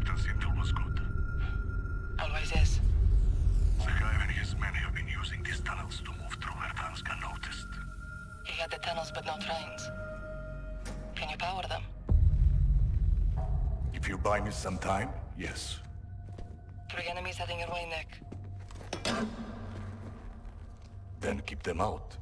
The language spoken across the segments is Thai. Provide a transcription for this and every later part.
captain's intel was good. Always is. Zakhaev and his men have been using these tunnels to move through Verdansk unnoticed. He had the tunnels but no trains. Can you power them? If you buy me some time, yes. Three enemies heading your way, Nick. Then keep them out.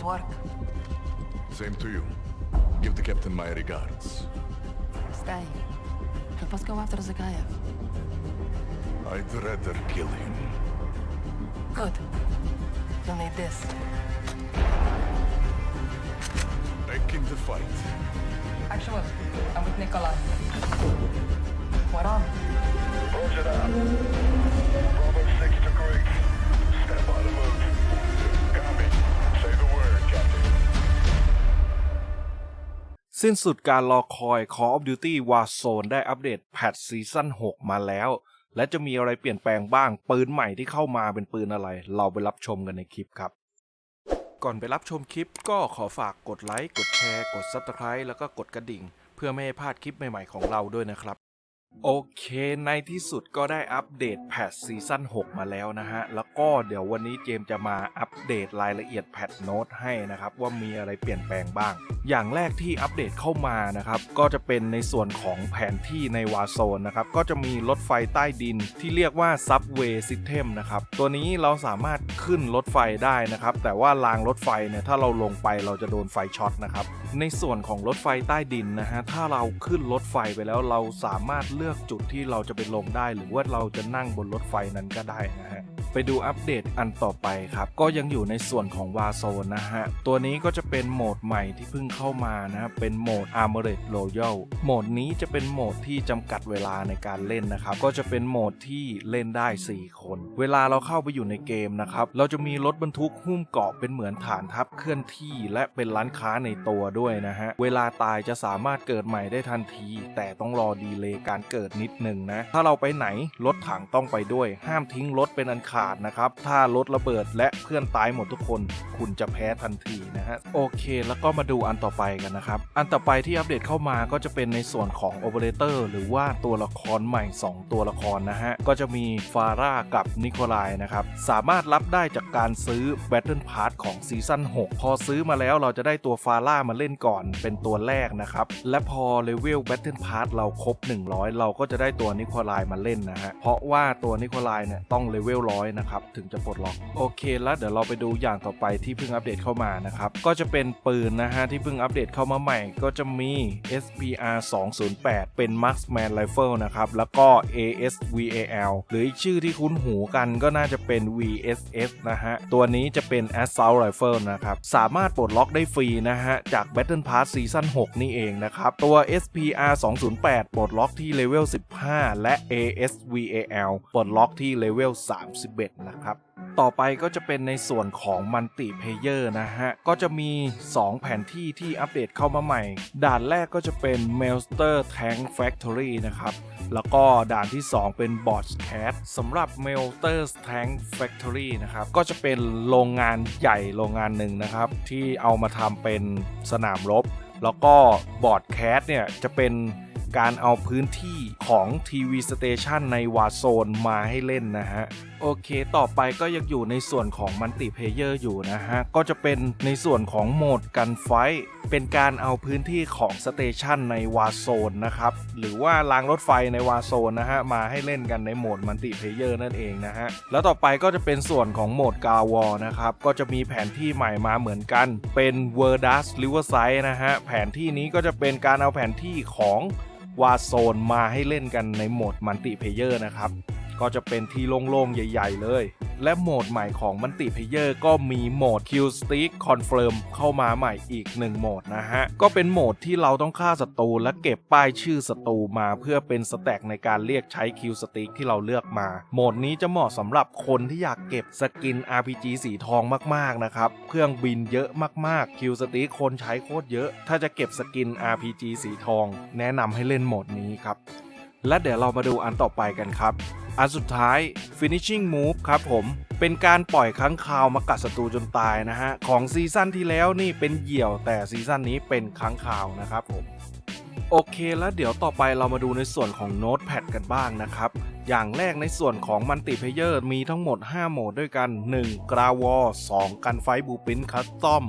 Nice work. Same to you. Give the captain my regards. Stay. Help us go after Zakayev. I'd rather kill him. Good. You'll need this. Back in the fight. Actual, I'm with Nikolai. What on? สิ้นสุดการรอคอย Call of Duty Warzone ได้อัปเดตแพทซีซั่น6 มาแล้ว และจะมีอะไรเปลี่ยนแปลงบ้าง ปืนใหม่ที่เข้ามาเป็นปืนอะไร เราไปรับชมกันในคลิปครับก่อนไปรับชมคลิปก็ขอฝากกดไลค์ กดแชร์ กด Subscribe แล้วก็กดกระดิ่ง เพื่อไม่ให้พลาดคลิปใหม่ๆของเราด้วยนะครับ โอเค ในที่สุดก็ได้อัปเดตแพทซีซั่น6 มาแล้วนะฮะ แล้วก็เดี๋ยววันนี้เจมจะมาอัปเดตรายละเอียดแพทโน้ตให้นะครับ ว่ามีอะไรเปลี่ยนแปลงบ้าง อย่างแรกที่อัปเดตเข้ามานะครับ ก็จะเป็นในส่วนของแผนที่ในวาโซนนะครับ ก็จะมีรถไฟใต้ดินที่เรียกว่า Subway System นะครับ ตัวนี้เราสามารถขึ้นรถไฟได้นะครับ แต่ว่ารางรถไฟเนี่ยถ้าเราลงไปเราจะโดนไฟช็อตนะครับ ในส่วนของรถไฟใต้ดินนะฮะ ถ้าเราขึ้นรถไฟไปแล้วเราสามารถเลือกจุดที่เราจะไปลงได้ หรือว่าเราจะนั่งบนรถไฟนั้นก็ได้นะฮะไปดูอัปเดตอันต่อไปครับ ก็ยังอยู่ในส่วนของวาโซนนะฮะ ตัวนี้ก็จะเป็นโหมดใหม่ที่เพิ่งเข้ามานะเป็นโหมด Armored Royal โหมดนี้จะเป็นโหมดที่จำกัดเวลาในการเล่นนะครับ ก็จะเป็นโหมดที่เล่นได้ 4 คน เวลาเราเข้าไปอยู่ในเกมนะครับ เราจะมีรถบรรทุกหุ้มเกาะเป็นเหมือนฐานทัพเคลื่อนที่ และเป็นร้านค้าในตัวด้วยนะฮะ เวลาตายจะสามารถเกิดใหม่ได้ทันที แต่ต้องรอดีเลย์การเกิดนิดหนึ่งนะ ถ้าเราไปไหนรถถังต้องไปด้วย ห้ามทิ้งรถเป็นอันขาดนะครับ ถ้ารถระเบิดและเพื่อนตายหมดทุกคน คุณจะแพ้ทันทีนะฮะโอเค แล้วก็มาดูอันต่อไปกันนะครับ อันต่อไปที่อัปเดตเข้ามาก็จะเป็นในส่วนของโอเปอเรเตอร์หรือว่าตัวละครใหม่ 2 ตัวละครนะฮะ ก็จะมีฟาร่ากับนิโคลายนะครับ สามารถรับได้จากการซื้อ Battle Pass ของซีซั่น6 พอซื้อมาแล้วเราจะได้ตัวฟาร่ามาเล่นก่อนเป็นตัวแรกนะครับ และพอเลเวล Battle Pass เราครบ 100เราก็จะได้ตัวนิโคลายมาเล่นนะฮะ เพราะว่าตัวนิโคลายเนี่ยต้องเลเวลร้อยนะครับถึงจะปลดล็อก โอเค แล้วเดี๋ยวเราไปดูอย่างต่อไปที่เพิ่งอัปเดตเข้ามานะครับ ก็จะเป็นปืนนะฮะที่เพิ่งอัปเดตเข้ามาใหม่ ก็จะมี SPR 208 เป็น Marksman Rifle นะครับ แล้วก็ ASVAL หรืออีกชื่อที่คุ้นหูกันก็น่าจะเป็น VSS นะฮะ ตัวนี้จะเป็น Assault Rifle นะครับ สามารถปลดล็อกได้ฟรีนะฮะ จาก Battle Pass Season 6 นี่เองนะครับ ตัว SPR 208 ปลดล็อกที่เลเวล 15 และ ASVAL ปลดล็อกที่เลเวล 31 นะครับ ต่อไปก็จะเป็นในส่วนของมั l ติเพเยอร์นะฮะ ก็จะมี 2 แผนที่ที่อัปเดตเข้ามาใหม่ ด่านแรกก็จะเป็น m e l s t e r Tank Factory นะครับ แล้วก็ด่านที่ 2 เป็น b o t Cat สำหรับ m e l t e r Tank Factory นะครับ ก็จะเป็นโรงงานใหญ่โรงงานหนึ่งนะครับ ที่เอามาทำเป็นสนามรบ แล้วก็บอร์ดแคสเนี่ยจะเป็น การเอาพื้นที่ของทีวีสเตชันในวาโซนมาให้เล่นนะฮะ โอเค ต่อไปก็ยังอยู่ในส่วนของมัลติเพเยอร์อยู่นะฮะ ก็จะเป็นในส่วนของโหมดกันไฟ เป็นการเอาพื้นที่ของสเตชันในวาโซนนะครับ หรือว่ารางรถไฟในวาโซนนะฮะ มาให้เล่นกันในโหมดมัลติเพเยอร์นั่นเองนะฮะ แล้วต่อไปก็จะเป็นส่วนของโหมดกาวอนะครับ ก็จะมีแผนที่ใหม่มาเหมือนกัน เป็น w o r d u s Riverside นะฮะ แผนที่นี้ก็จะเป็นการเอาแผนที่ของ วาโซนมาให้เล่นกันในโหมดมัลติเพเยอร์นะครับ ก็จะเป็นที่โล่งๆ ใหญ่ ๆ เลย และโหมดใหม่ของมันติเพเยอร์ก็มีโหมด Q Stick Confirm เข้ามาใหม่อีก1โหมดนะฮะ ก็เป็นโหมดที่เราต้องฆ่าศัตรูและเก็บป้ายชื่อศัตรูมาเพื่อเป็นสแต็กในการเรียกใช้ Q Stick ที่เราเลือกมา โหมดนี้จะเหมาะสำหรับคนที่อยากเก็บสกิน RPG สีทองมากๆนะครับ เครื่องบินเยอะมากๆ Q Stick คนใช้โคตรเยอะ ถ้าจะเก็บสกิน RPG สีทอง แนะนำให้เล่นโหมดนี้ครับ และเดี๋ยวเรามาดูอันต่อไปกันครับ อันสุดท้าย finishing move ครับผม เป็นการปล่อยค้างคาวมากัดศัตรูจนตายนะฮะ ของซีซั่นที่แล้วนี่เป็นเหยี่ยวแต่ซีซั่นนี้เป็นค้างคาวนะครับผมโอเคแล้วเดี๋ยวต่อไปเรามาดูในส่วนของ Notepad กันบ้างนะครับ อย่างแรกในส่วนของมั l ติเพเยอร์มีทั้งหมด 5 โหมดด้วยกัน 1. g r a w a r 2. กันไฟบูปินคัสตอม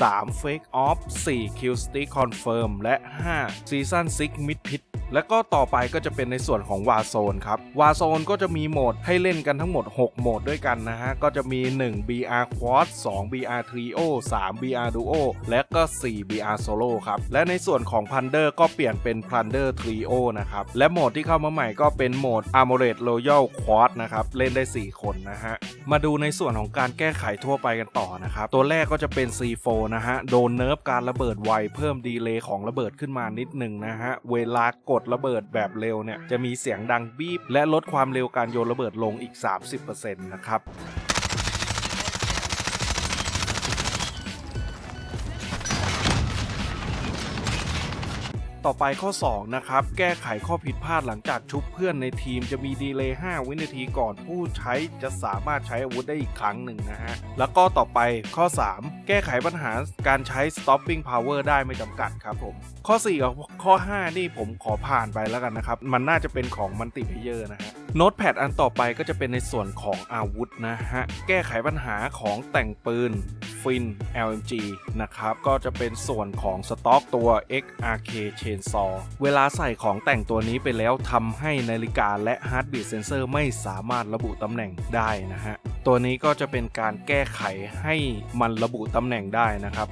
3. Fake Off 4. Kill Stick Confirm และ 5. Season 6 Mid Pit และก็ต่อไปก็จะเป็นในส่วนของ Warzone ครับ Warzone ก็จะมีโหมดให้เล่นกันทั้งหมด 6 โหมดด้วยกันนะฮะ ก็จะมี 1 BR Quad 2 BR Trio 3 BR Duo และก็ 4 BR Solo ครับ และในส่วนของ Plunder ก็เปลี่ยนเป็น Plunder Trio นะครับ และโหมดที่เข้ามาใหม่ก็เป็นโหมด Armored Royal Quad นะครับ เล่นได้ 4 คนนะฮะ มาดูในส่วนของการแก้ไขทั่วไปกันต่อนะครับ ตัวแรกก็จะเป็น C4 นะฮะ โดนเนิร์ฟการระเบิดไวเพิ่มดีเลย์ของระเบิดขึ้นมานิดหนึ่งนะฮะ เวลากดระเบิดแบบเร็วเนี่ยจะมีเสียงดังบีบและลดความเร็วการโยนระเบิดลงอีก 30%นะครับ ต่อไปข้อ 2 นะครับ แก้ไขข้อผิดพลาดหลังจากชุบเพื่อนในทีมจะมีดีเลย์5วินาทีก่อนผู้ใช้จะสามารถใช้อาวุธได้อีกครั้งหนึ่งนะฮะ แล้วก็ต่อไปข้อ 3 แก้ไขปัญหาการใช้ stopping power ได้ไม่จำกัดครับผม ข้อ 4 กับข้อ 5 นี่ผมขอผ่านไปแล้วกันนะครับ มันน่าจะเป็นของมันติเพเยอร์นะฮะโน้ตแพดอันต่อไปก็จะเป็นในส่วนของอาวุธนะฮะ แก้ไขปัญหาของแต่งปืน ฟิน LMG นะครับ ก็จะเป็นส่วนของสต็อกตัว XRK Chainsaw เวลาใส่ของแต่งตัวนี้ไปแล้วทำให้นาฬิกาและฮาร์ดบีทเซนเซอร์ไม่สามารถระบุตำแหน่งได้นะฮะ ตัวนี้ก็จะเป็นการแก้ไขให้มันระบุตำแหน่งได้นะครับ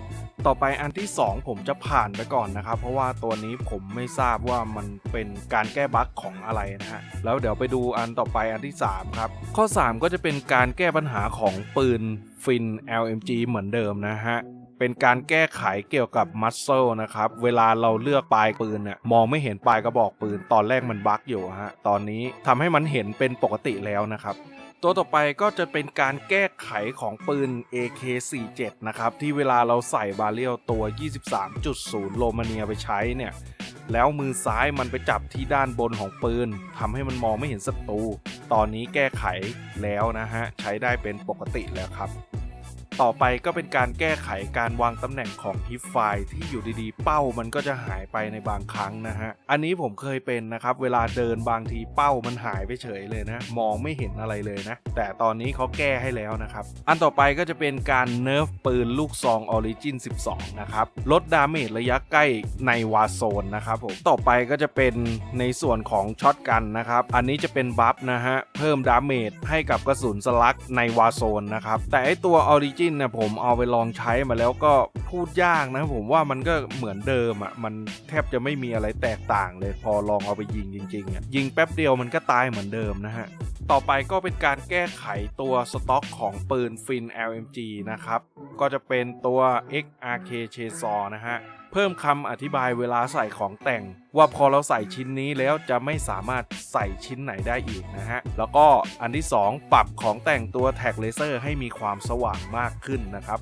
ต่อไปอันที่ 2 ผมจะผ่านไปก่อนนะครับ เพราะว่าตัวนี้ผมไม่ทราบว่ามันเป็นการแก้บั๊กของอะไรนะฮะแล้วเดี๋ยวไปดูอันต่อไปอันที่ 3 ครับ ข้อ 3 ก็จะเป็นการแก้ปัญหาของปืนฟิน LMG เหมือนเดิมนะฮะเป็นการแก้ไขเกี่ยวกับมัสเซลนะครับ เวลาเราเลือกปลายปืนเนี่ยมองไม่เห็นปลายกระบอกปืน ตอนแรกมันบั๊กอยู่ฮะตอนนี้ทำให้มันเห็นเป็นปกติแล้วนะครับ ตัวต่อไปก็จะเป็นการแก้ไขของปืน AK47 นะครับ ที่เวลาเราใส่บาเรียลตัว 23.0 โรมาเนียไปใช้เนี่ย แล้วมือซ้ายมันไปจับที่ด้านบนของปืนทำให้มันมองไม่เห็นศัตรู ตอนนี้แก้ไขแล้วนะฮะ ใช้ได้เป็นปกติแล้วครับ ต่อไปก็เป็นการแก้ไขการวางตำแหน่งของฮิปไฟล์ที่อยู่ดีๆ เป้ามันก็จะหายไปในบางครั้งนะฮะ อันนี้ผมเคยเป็นนะครับ เวลาเดินบางทีเป้ามันหายไปเฉยเลยนะ มองไม่เห็นอะไรเลยนะ แต่ตอนนี้เขาแก้ให้แล้วนะครับ อันต่อไปก็จะเป็นการเนิร์ฟปืนลูกซองออริจิน12 นะครับ ลดดาเมจระยะใกล้ในวาโซนนะครับผม ต่อไปก็จะเป็นในส่วนของช็อตกันนะครับ อันนี้จะเป็นบัฟนะฮะ เพิ่มดาเมจให้กับกระสุนสลักในวาโซนนะครับ แต่ไอตัวออริจินนะผมเอาไปลองใช้มาแล้วก็พูดยากนะผมว่ามันก็เหมือนเดิมอะมันแทบจะไม่มีอะไรแตกต่างเลยพอลองเอาไปยิงจริงๆอะยิงแป๊บเดียวมันก็ตายเหมือนเดิมนะฮะต่อไปก็เป็นการแก้ไขตัวสต็อกของปืนฟิน LMG นะครับ ก็จะเป็นตัว XRK Chainsaw นะฮะ เพิ่มคำอธิบายเวลาใส่ของแต่ง ว่าพอเราใส่ชิ้นนี้แล้วจะไม่สามารถใส่ชิ้นไหนได้อีกนะฮะ แล้วก็อันที่ 2 ปรับของแต่งตัวแท็กเลเซอร์ให้มีความสว่างมากขึ้นนะครับ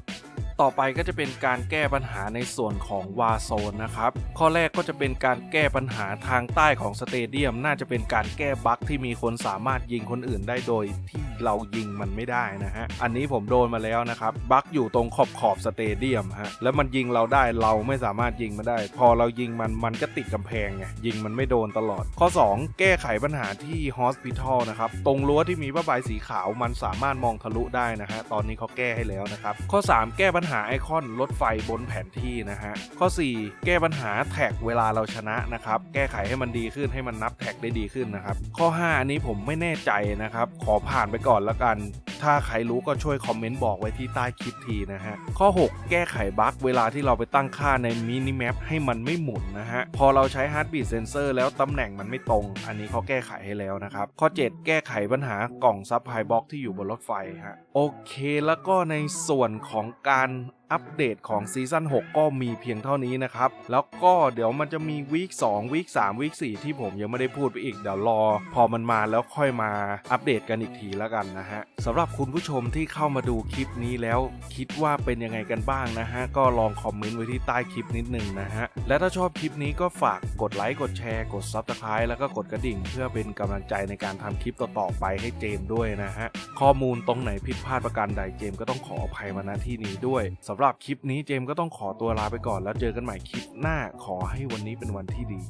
ต่อไปก็จะเป็นการแก้ปัญหาในส่วนของวาโซนนะครับ ข้อแรกก็จะเป็นการแก้ปัญหาทางใต้ของสเตเดียม น่าจะเป็นการแก้บั๊กที่มีคนสามารถยิงคนอื่นได้โดยที่เรายิงมันไม่ได้นะฮะ อันนี้ผมโดนมาแล้วนะครับ บั๊กอยู่ตรงขอบขอบสเตเดียมฮะ แล้วมันยิงเราได้เราไม่สามารถยิงมันได้ พอเรายิงมันมันก็ติดกำแพงไง ยิงมันไม่โดนตลอด ข้อ 2 แก้ไขปัญหาที่ฮอสพิทอลนะครับ ตรงรั้วที่มีผ้าใบสีขาวมันสามารถมองทะลุได้นะฮะ ตอนนี้เขาแก้ให้แล้วนะครับ ข้อ 3 แก้ปัญหาไอคอนรถไฟบนแผนที่นะฮะ ข้อ 4 แก้ปัญหาแท็กเวลาเราชนะนะครับ แก้ไขให้มันดีขึ้นให้มันนับแท็กได้ดีขึ้นนะครับ ข้อ 5 อันนี้ผมไม่แน่ใจนะครับ ขอผ่านไปก่อนแล้วกัน ถ้าใครรู้ก็ช่วยคอมเมนต์บอกไว้ที่ใต้คลิปทีนะฮะ ข้อ 6 แก้ไขบั๊กเวลาที่เราไปตั้งค่าในมินิแมปให้มันไม่หมุนนะฮะ พอเราใช้ Heartbeat Sensor แล้วตำแหน่งมันไม่ตรง อันนี้เขาแก้ไขให้แล้วนะครับ ข้อ 7 แก้ไขปัญหากล่องซับไพบ็อกที่อยู่บนรถไฟฮะ โอเค แล้วก็ในส่วนของการ um, อัปเดตของซีซั่น6 ก็มีเพียงเท่านี้นะครับ แล้วก็เดี๋ยวมันจะมีวีค2วีค3วีค4ที่ผมยังไม่ได้พูดไปอีก เดี๋ยวรอ พอมันมาแล้วค่อยมาอัปเดตกันอีกทีแล้วกันนะฮะสำหรับคุณผู้ชมที่เข้ามาดูคลิปนี้แล้ว คิดว่าเป็นยังไงกันบ้างนะฮะ ก็ลองคอมเมนต์ไว้ที่ใต้คลิปนิดนึงนะฮะ และถ้าชอบคลิปนี้ก็ฝากกดไลค์กดแชร์กด Subscribe แล้วก็กดกระดิ่ง เพื่อเป็นกำลังใจในการทำคลิปต่อๆไปให้เจมด้วยนะฮะข้อมูลตรงไหนผิดพลาดประการใดเจมก็ต้องขออภัยมาณที่นี้ด้วยสำหรับรอบคลิปนี้เจมก็ต้องขอตัวลาไปก่อนแล้วเจอกันใหม่คลิปหน้าขอให้วันนี้เป็นวันที่ดี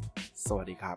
สวัสดีครับ